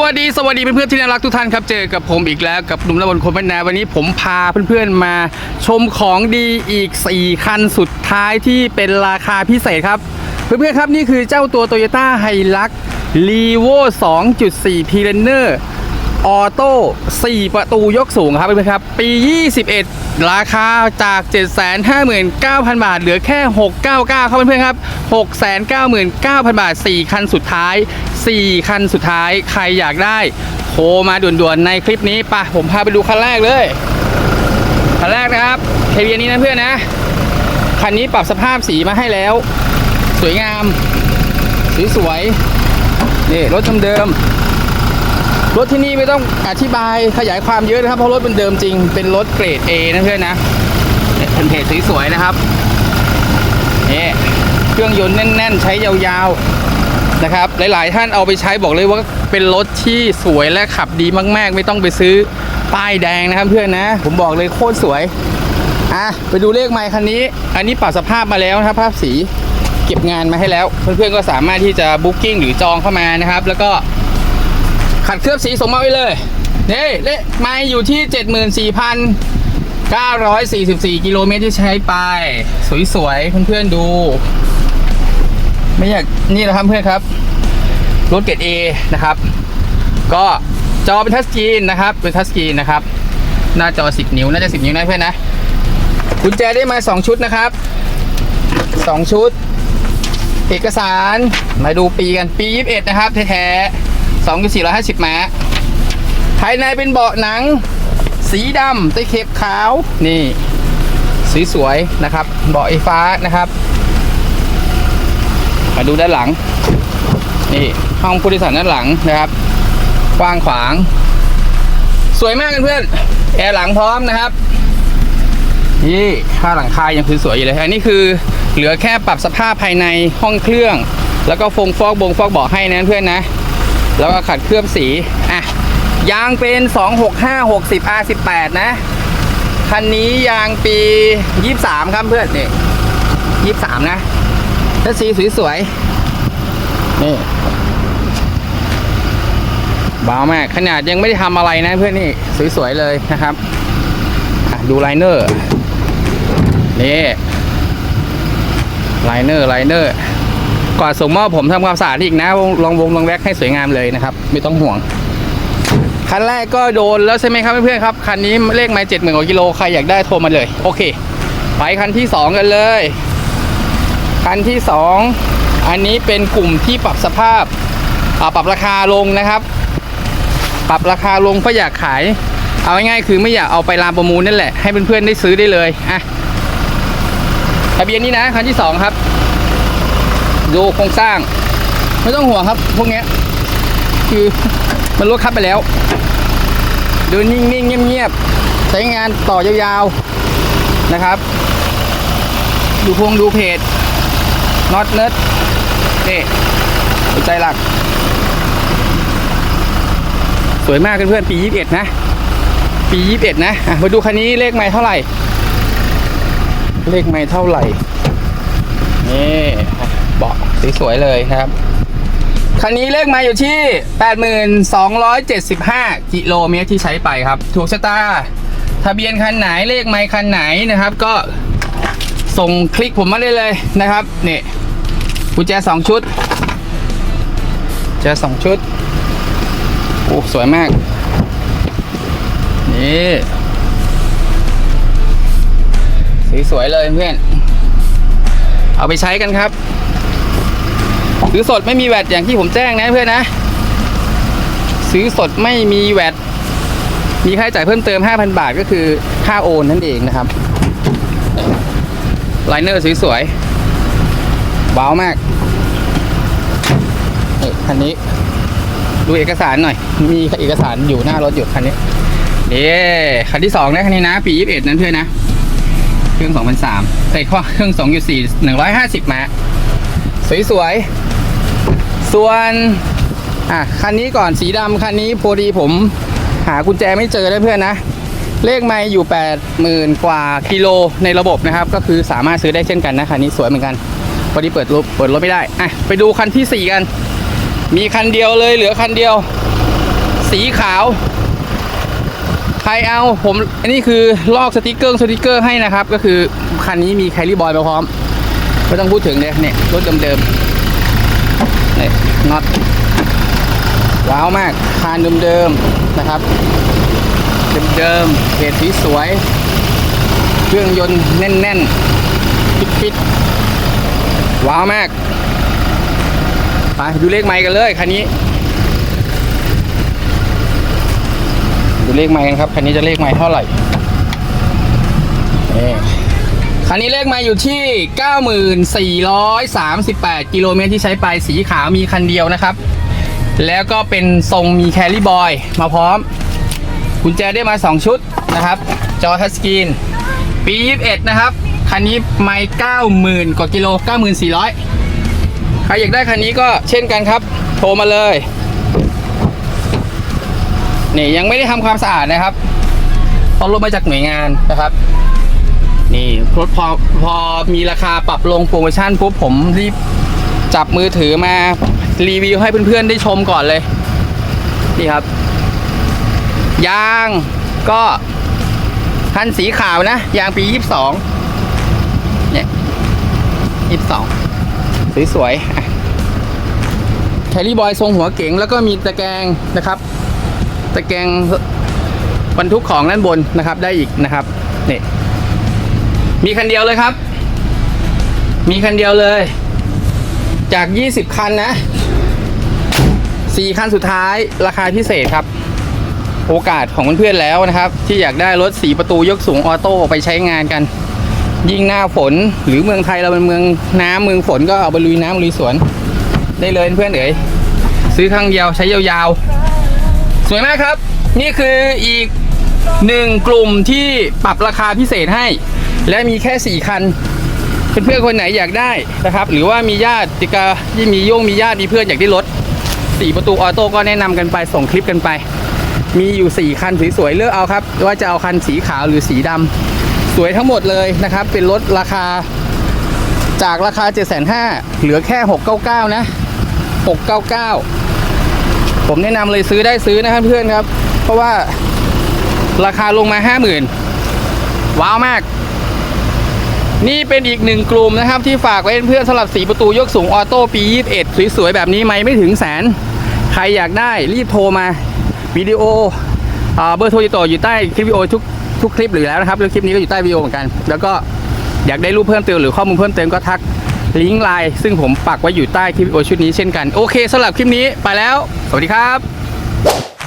สวัสดีสวัสดีเพื่อนๆที่น่ารักทุกท่านครับเจอกับผมอีกแล้วกับหนุ่มระบนคนพันนาวันนี้ผมพาเพื่อนๆมาชมของดีอีก 4 คันสุดท้ายที่เป็นราคาพิเศษครับ เพื่อนๆครับนี่คือเจ้าตัว Toyota h i l u x l e v o 2.4 p l a n n e r ออโต้4ประตูยกสูงครับเพื่อนครับ ปี 21 ราคาจาก 759,000 บาท เหลือแค่ 699 ครับเพื่อนๆครับ 699,000 บาท 4 คันสุดท้าย 4 คันสุดท้ายใครอยากได้โทรมาด่วนๆในคลิปนี้ปะผมพาไปดูคันแรกเลย คันแรกนะครับทะเบียนนี้นะเพื่อนนะ คันนี้ปรับสภาพสีมาให้แล้ว สวยงามสีสวยนี่รถเดิมๆ รถที่นี่ไม่ต้องอธิบายขยายความเยอะนะครับ เพราะรถเป็นเดิมจริง เป็นรถเกรด A นะเพื่อนนะเนี่ยเป็นเพจสวยๆนะครับนี่เครื่องยนต์แน่น ๆ ใช้ยาวๆนะครับ หลายๆ ท่านเอาไปใช้บอกเลยว่าเป็นรถที่สวยและขับดีมากๆ ไม่ต้องไปซื้อป้ายแดงนะครับเพื่อนนะ ผมบอกเลยโคตรสวยอะไปดูเลขไมค์คันนี้ อันนี้ปรับสภาพมาแล้วนะครับภาพสีเก็บงานมาให้แล้ว เพื่อนๆก็สามารถที่จะบุ๊กิ้งหรือจองเข้ามานะครับ แล้วก็ ขัดเคลือบสีส่งมาไว้เลยนี่เลขไมาอยู่ที่ 74,944 กิโลเมตรที่ใช้ไป สวยๆเพื่อนๆดู ไม่อยากนี่นะครับเพื่อนครับ รถเกรด A นะครับ ก็จอเป็นทัชสกรีนนะครับ เป็นทัชสกรีนนะครับ หน้าจอ 10 นิ้ว น่าจะ 10 นิ้วนะเพื่อนนะกุญแจได้มา 2 ชุดนะครับ 2 ชุด เอกสารมาดูปีกันปี 21 นะครับ แท้ๆ 2,450ม้าภายในเป็นเบาะหนัง สีดำตะเข็บขาว นี่สีสวยๆนะครับ เบาะไฟฟ้านะครับ มาดูด้านหลัง นี่ห้องผู้โดยสารด้านหลังนะครับกว้างขวาง สวยมากเพื่อนแอร์หลังพร้อมนะครับ นี่ค่าหลังคายังคือสวยอยู่เลยอันนี้คือเหลือแค่ปรับสภาพภายในห้องเครื่อง แล้วก็ฟงฟอกบงฟอกเบาะให้นะเพื่อนนะ แล้วก็ขัดเคลือบสี อะ ยางเป็น 265 60 R18 นะ คันนี้ยางปี 23 ครับเพื่อนนี่23 นะถ้าสีสวยๆ นี่เบามาก ขนาดยังไม่ได้ทำอะไรนะเพื่อนนี่ สวยๆ เลยนะครับ ดูไลเนอร์ นี่ไลเนอร์ไลเนอร์ ก่อนส่งมอบผมทำความสะอาดอีกนะลองวงลองแว็กให้สวยงามเลยนะครับ ไม่ต้องห่วง คันแรกก็โดนแล้วใช่ไหมครับเพื่อนๆครับ คันนี้เลขไม้เจ็ดหมื่นกว่ากิโลใครอยากได้โทรมาเลย โอเค ไปคันที่สองกันเลย คันที่สองอันนี้เป็นกลุ่มที่ปรับสภาพปรับราคาลงนะครับ ปรับราคาลงเพราะอยากขาย เอาง่ายๆคือไม่อยากเอาไปลานประมูลนั่นแหละให้เพื่อนๆได้ซื้อได้เลยอะทะเบียนนี้นะคันที่สองครับ ดูโครงสร้าง ไม่ต้องห่วงครับ พวกนี้คือมันลดคับไปแล้วเดินนิ่งๆเงียบๆใช้งานต่อยาวๆนะครับ ดูพวงดูเพจน็อตเนิร์ดนี่หัวใจหลัก สวยมากเพื่อนๆปี 21 นะ ปี 21 นะอะมาดูคันนี้เลขไม่เท่าไหร่ เลขไม่เท่าไหร่นี่ เบาะสวยๆเลยครับคันนี้เลขมาอยู่ที่ 8275 กิโลเมตรที่ใช้ไปครับ ถูกชะตา ทะเบียนคันไหนเลขไมค์คันไหนนะครับ ก็ส่งคลิกผมมาได้เลยนะครับนี่กุญแจสองชุดแจสองชุดโอ้สวยมาก นี่สีสวยเลยเพื่อน เอาไปใช้กันครับ ซื้อสดไม่มีแวดอย่างที่ผมแจ้งนะเพื่อนนะ ซื้อสดไม่มีแวดมีค่าใช้จ่ายเพิ่มเติม 5,000 บาทก็คือค่าโอนนั่นเองนะครับไลเนอร์สวยๆว้าวมากคันนี้ ดูเอกสารหน่อย มีเอกสารอยู่หน้ารถอยู่คันนี้นี่คันที่สองนะคันนี้นะ ปียี่สิบเอ็ดนั้นเพื่อนนะ เครื่องสองพันสามใส่ข้อเครื่องสองจุดสี่หนึ่งร้อยห้าสิบมา สวยๆ ส่วนอะคันนี้ก่อนสีดำคันนี้พอดีผมหากุญแจไม่เจอเลยเพื่อนนะ เลขไม่อยู่ 8 0,000 กว่ากิโลในระบบนะครับ ก็คือสามารถซื้อได้เช่นกันนะคันนี้สวยเหมือนกันพอดีเปิดรถเปิดรถไม่ได้อะไปดูคันที่ 4 กัน มีคันเดียวเลยเหลือคันเดียว สีขาวใครเอาผมอันนี้คือลอกสติกเกอร์สติกเกอร์ให้นะครับ ก็คือคันนี้มีแคลรี่บอยมาพร้อมไม่ต้องพูดถึงเลยเนี่ยรถเดิมๆ เนี่ยน็อตว้าวมากคานเดิมๆนะครับเดิมๆเพจสีสวย เครื่องยนต์แน่นๆฟิตๆว้าวมากไปดูเลขไมค์กันเลยคันนี้ ดูเลขไมค์กันครับคันนี้จะเลขไมค์เท่าไหร่ คันนี้เลขมค์อยู่ที่ 9438 กิโลเมตรที่ใช้ไปสีขาวมีคันเดียวนะครับ แล้วก็เป็นทรงมีแครี่บอยมาพร้อมกุญแจได้มา 2 ชุดนะครับ จอทัชสกรีน ปี 21 นะครับ คันนี้ไม่90,000 กว่ากิโล 94,400 ใครอยากได้คันนี้ก็เช่นกันครับ โทรมาเลยนี่ยังไม่ได้ทำความสะอาดนะครับเพราะรถมาจากหน่วยงานนะครับ นี่รถพอพอมีราคาปรับลงโปรโมชั่นปุ๊บผมรีบจับมือถือมารีวิวให้เพื่อนๆได้ชมก่อนเลย นี่ครับ ยางก็คันสีขาวนะ ยางปี 22 เนี่ย 22 สวยๆอะแคลรี่บอยทรงหัวเก๋งแล้วก็มีตะแกรงนะครับ ตะแกรงบรรทุกของด้านบนนะครับได้อีกนะครับ นี่ มีคันเดียวเลยครับ มีคันเดียวเลย จาก 20 คันนะ 4 คันสุดท้ายราคาพิเศษครับ โอกาสของเพื่อนๆแล้วนะครับ ที่อยากได้รถสีประตูยกสูงออโต้ไปใช้งานกัน ยิ่งหน้าฝนหรือเมืองไทยเราเป็นเมืองน้ำเมืองฝนก็เอาไปลุยน้ำลุยสวน ได้เลยเพื่อนเอ๋ยซื้อครั้งเดียวใช้ยาวๆ สวยมากครับ นี่คืออีกหนึ่งกลุ่มที่ปรับราคาพิเศษให้ และมีแค่ 4 คัน เพื่อนๆคนไหนอยากได้นะครับ หรือว่ามีญาติกาที่มีโยงมีญาติมีเพื่อนอยากได้รถสีประตูออโต้ก็แนะนำกันไปส่งคลิปกันไป มีอยู่ 4 คันสวยๆเลือกเอาครับ ว่าจะเอาคันสีขาวหรือสีดำสวยทั้งหมดเลยนะครับ เป็นรถราคาจากราคา 7,500เหลือแค่ 699 นะ 699 ผมแนะนำเลยซื้อได้ซื้อนะครับเพื่อนครับ เพราะว่าราคาลงมา 50,000 ว้าวมาก นี่เป็นอีกหนึ่งกลุ่มนะครับ ที่ฝากไว้เพื่อนสำหรับสีประตูยกสูงออโต้ปี 21 สวยๆ แบบนี้ไหมไม่ถึงแสน ใครอยากได้รีบโทรมาวิดีโอเบอร์โทรติดต่ออยู่ใต้คลิปวิดีโอทุกทุกคลิปหรือแล้วนะครับแล้วคลิปนี้ก็อยู่ใต้วิดีโอเหมือนกัน แล้วก็อยากได้รูปเพิ่มเติมหรือข้อมูลเพิ่มเติมก็ทักลิงก์ไลน์ซึ่งผมปักไว้อยู่ใต้คลิปวิดีโอชุดนี้เช่นกัน โอเคสำหรับคลิปนี้ไปแล้ว สวัสดีครับ